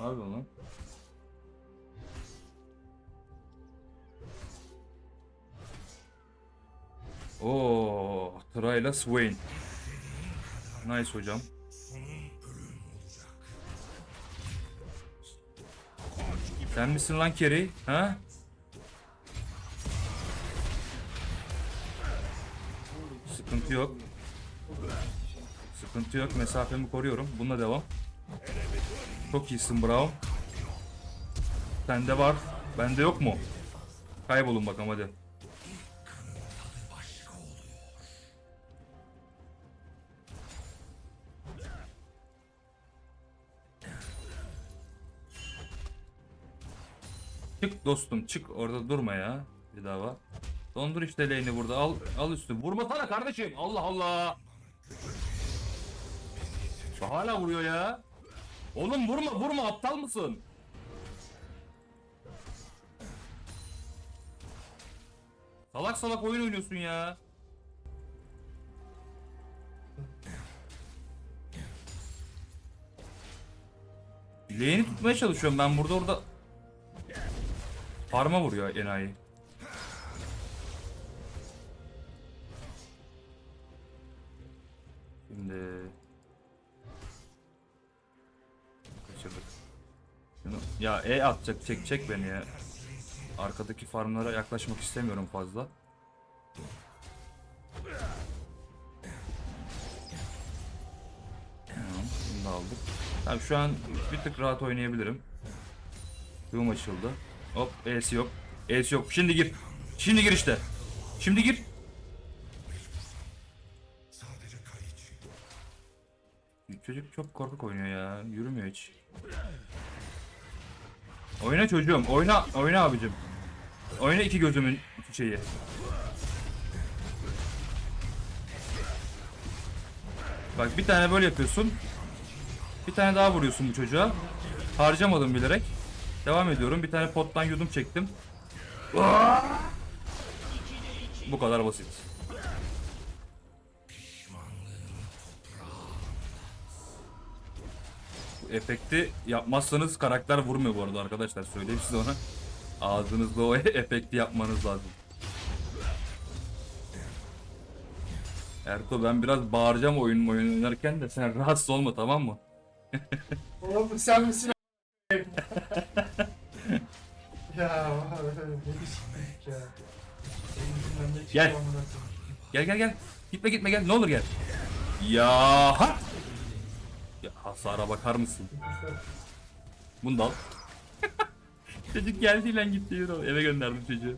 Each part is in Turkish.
Ne yapıyorsun lan? Oo, Trayla Swain. Nice hocam. Sen misin lan Kerry? Ha? Sıkıntı yok. Sıkıntı yok. Mesafemi koruyorum. Bununla devam. Çok iyisin bravo. Sende var. Bende yok mu? Kaybolun bakalım hadi. Çık dostum çık orada durma ya. Bir daha var. Dondur işte lane'i burada al al üstü. Vurmasana kardeşim. Allah Allah. Hala vuruyor ya. Oğlum vurma vurma aptal mısın? Salak salak oyun oynuyorsun ya. Lane'i tutmaya çalışıyorum ben burada orada. Parma vuruyor enayi. Ya E atacak çek çek beni ya. Arkadaki farmlara yaklaşmak istemiyorum fazla. Bunu da aldık. Tamam şu an bir tık rahat oynayabilirim. Boom açıldı. Hop E'si yok. E'si yok. Şimdi gir. Şimdi gir işte. Şimdi gir. Çocuk çok korkak oynuyor ya. Yürümüyor hiç. Oyna çocuğum. Oyna. Oyna abicim. Oyna iki gözümün şeyi. Bak bir tane böyle yapıyorsun. Bir tane daha vuruyorsun bu çocuğa. Harcamadım bilerek. Devam ediyorum. Bir tane pottan yudum çektim. Bu kadar basit. Efekti yapmazsanız karakter vurmuyor bu arada arkadaşlar. Söyleyeyim size ona. Ağzınızda o efekti yapmanız lazım. Erko ben biraz bağıracağım oyun oyun oynarken de sen rahatsız olma tamam mı? Oğlum sen misin Ya ne ya. Gel. Gel gel gel. Gitme gitme gel. Ne olur gel. Ya ha. Hasara bakar mısın? Bunu da al. Çocuk geldi lan gitti yürü. Eve gönderdim çocuğu.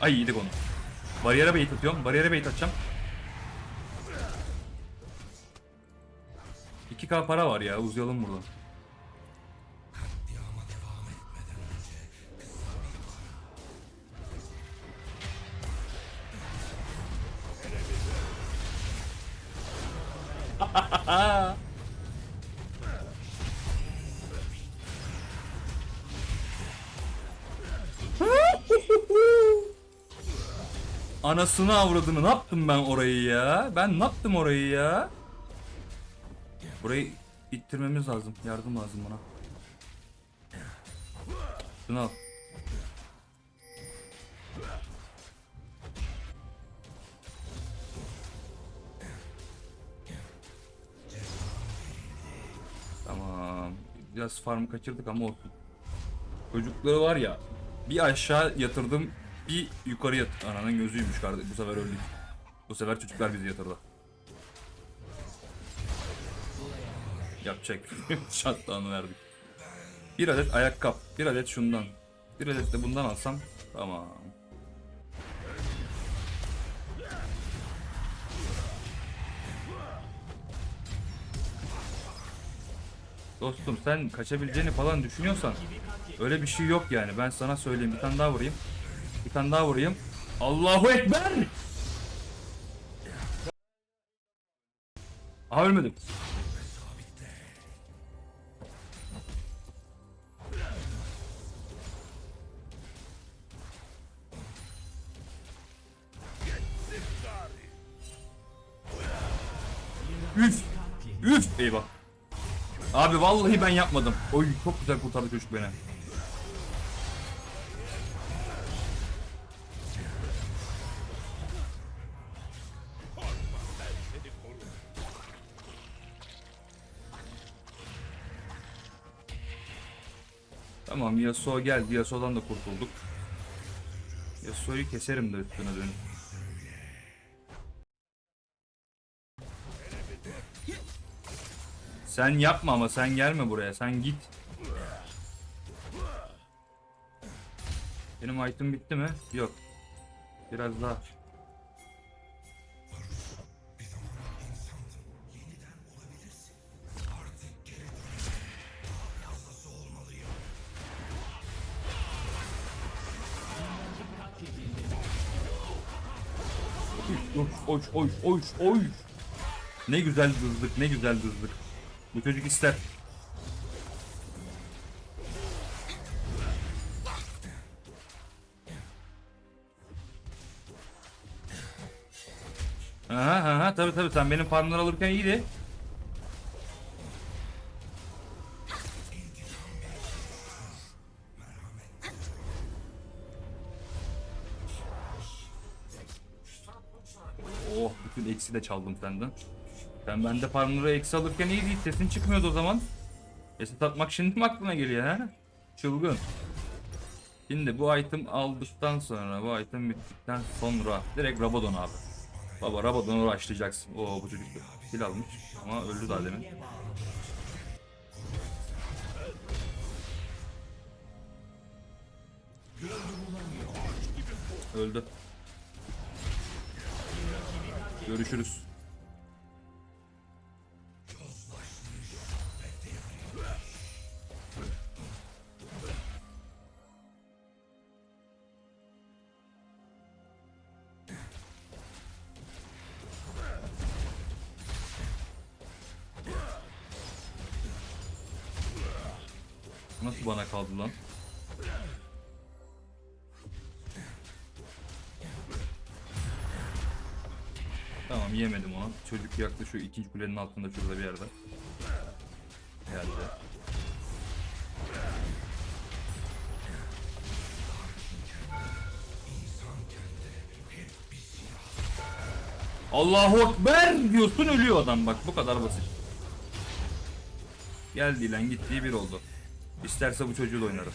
Ay yedik onu. Bariyere bait atıyorum. Bariyere bait atacağım. 2k para var ya uzayalım buradan. Anasını avradını ne yaptım ben orayı ya? Ben ne yaptım orayı ya? Burayı ittirmemiz lazım. Yardım lazım bana. Şunu al. Tamam. Biraz farmı kaçırdık ama olsun. Çocukları var ya bir aşağı yatırdım bir yukarı yat. Ananın gözüymüş kardeşim bu sefer öldük. Bu sefer çocuklar bizi yatırdı. Yapacak. Shutdown'u verdik. Bir adet ayakkabı, bir adet şundan. Bir adet de bundan alsam tamam. Dostum sen kaçabileceğini falan düşünüyorsan öyle bir şey yok yani. Ben sana söyleyeyim. Bir tane daha vurayım. Tane daha vurayım. Allahu Ekber! Aha ölmedim. Üf. Üf. Eyvah. Abi vallahi ben yapmadım. Oy çok güzel kurtardı çocuk beni. Tamam Yasuo geldi. Yasuo'dan da kurtulduk. Yasuo'yu keserim de üstüne dönüp. Sen yapma ama sen gelme buraya. Sen git. Benim item bitti mi? Yok. Biraz daha. Oy oy oy oy oy. Ne güzel dızdık, ne güzel dızdık. Bu çocuk ister. Aha aha tabi tabi sen benim farmları alırken iyiydi. Bütün eksi de çaldım senden. Sen bende farmları eksi alırken iyiydi sesin çıkmıyordu o zaman. Reset atmak şimdi mi aklına geliyor ha? Çılgın. Şimdi bu item aldıktan sonra bu item bittikten sonra direkt Rabadon abi. Baba Rabadon'u başlayacaksın. Oo bu çocuk kill almış ama öldü daha demin. Öldü. Görüşürüz. Nasıl bana kaldı lan? Tamam yemedim onu. Çocuk şu ikinci kulenin altında şurada bir yerde. Geldi. Allahu Ekber diyorsun ölüyor adam bak bu kadar basit. Geldi lan gittiği bir oldu. İsterse bu çocuğu da oynarım.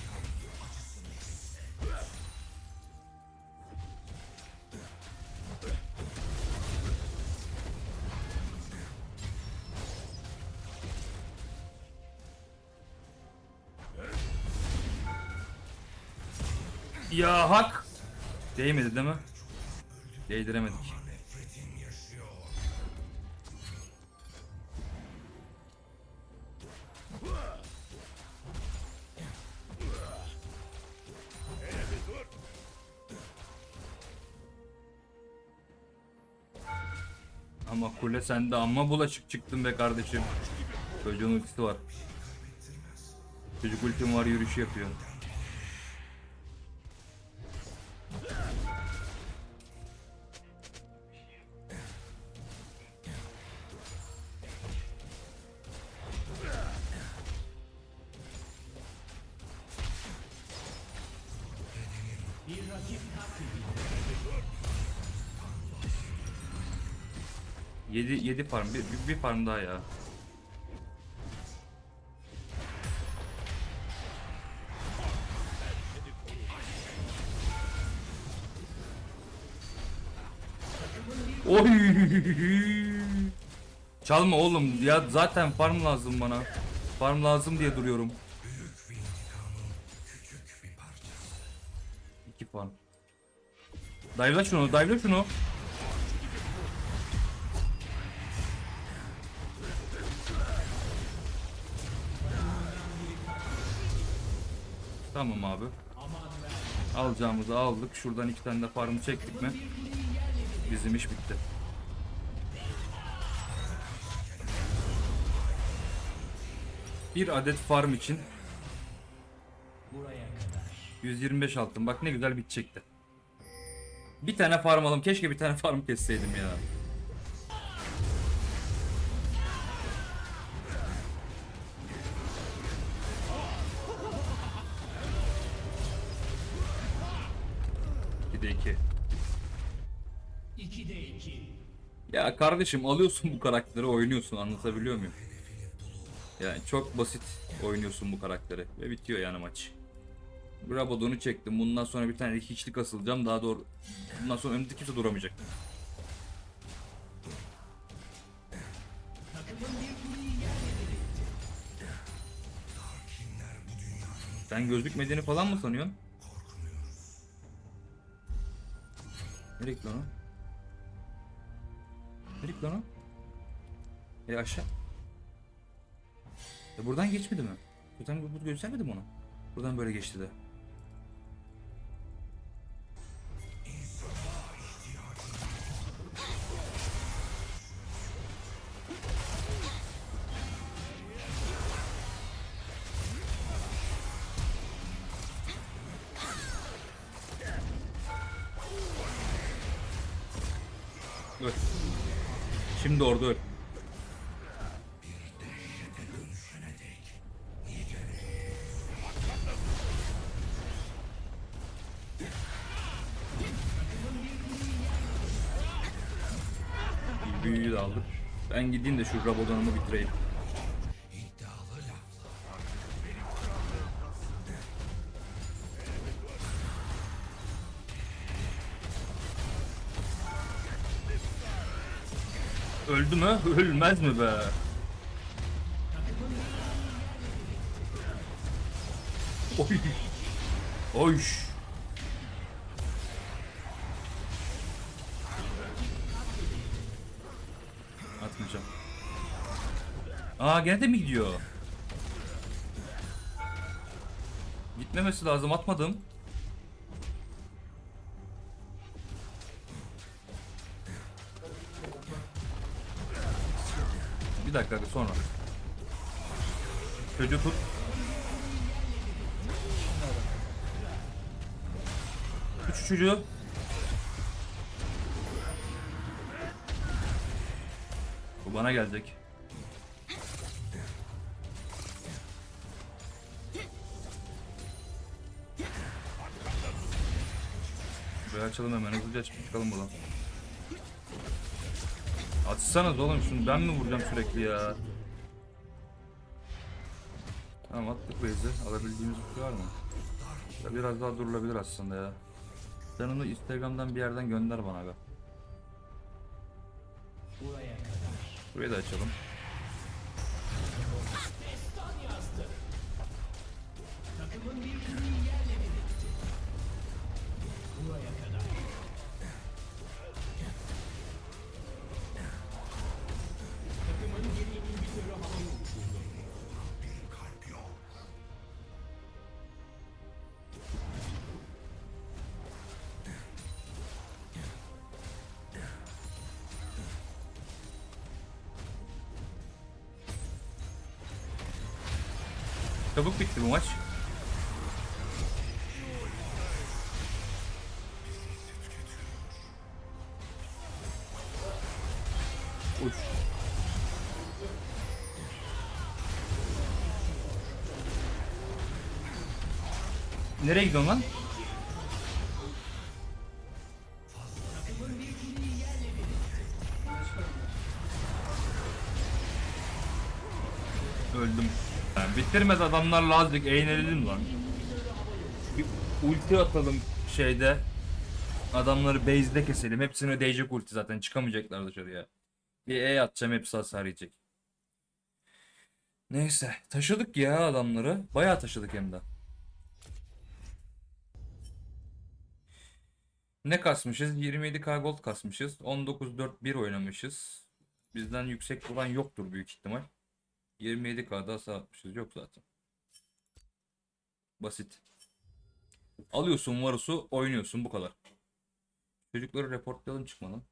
Değmedi değil mi? Değdiremedik. Ama kule sende amma bulaşık çıktın be kardeşim. Çocuğun ultisi var. Çocuk ultim var yürüyüş yapıyor. Yedi, yedi farm. Bir, bir, bir farm daha ya. Oy! Çalma oğlum. Ya zaten farm lazım bana. Farm lazım diye duruyorum. İki farm. Dive'la şunu, dive'la şunu. Tamam abi. Alacağımızı aldık. Şuradan iki tane de farmı çektik mi? Bizim iş bitti. Bir adet farm için 125 altın. Bak ne güzel bitecekti. Bir tane farm alalım. Keşke bir tane farm kesseydim ya. Bir de iki. İki de iki. Ya kardeşim alıyorsun bu karakteri oynuyorsun anlatabiliyor muyum? Yani çok basit oynuyorsun bu karakteri ve bitiyor yani maç. Rabadon'u çektim. Bundan sonra bir tane hiçlik asılacağım. Daha doğru. Bundan sonra önümde kimse duramayacak. Sen gözükmediğini falan mı sanıyorsun? Nereye gitti lan o? Nereye lan o? E aşağı. E buradan geçmedi mi? Buradan bu göstermedi mi onu? Buradan böyle geçti de. Öl. Şimdi orada öl. Büyüyü de aldık. Ben gideyim de şu Rabadon'umu bitireyim. Öldü mü? Ölmez mi be? Oy. Oy. Atmayacağım. Aa gene mi gidiyor? Gitmemesi lazım atmadım. Bir dakika sonra. Çocuğu tut. Şu çocuğu. Bu bana gelecek. Burayı açalım hemen hızlıca açıp çıkalım buradan. Açsanız oğlum şunu ben mi vuracağım sürekli ya? Tamam attık base'i. Alabildiğimiz bir şey var mı? Ya biraz daha durulabilir aslında ya. Sen onu Instagram'dan bir yerden gönder bana be. Burayı da açalım. Çabuk bitti bu maç. Uç. Nereye gidiyorsun lan? Yani bitirmez adamlarla azıcık eğlenelim lan. Bir ulti atalım şeyde. Adamları base'de keselim. Hepsine değecek ulti zaten. Çıkamayacaklar dışarıya. Bir E atacağım hepsi hasar yiyecek. Neyse. Taşıdık ya adamları. Bayağı taşıdık hem de. Ne kasmışız? 27k gold kasmışız. 19-4-1 oynamışız. Bizden yüksek olan yoktur büyük ihtimal. 27K'da hasar atmışız. Yok zaten. Basit. Alıyorsun Varus'u oynuyorsun bu kadar. Çocukları reportlayalım çıkmadan.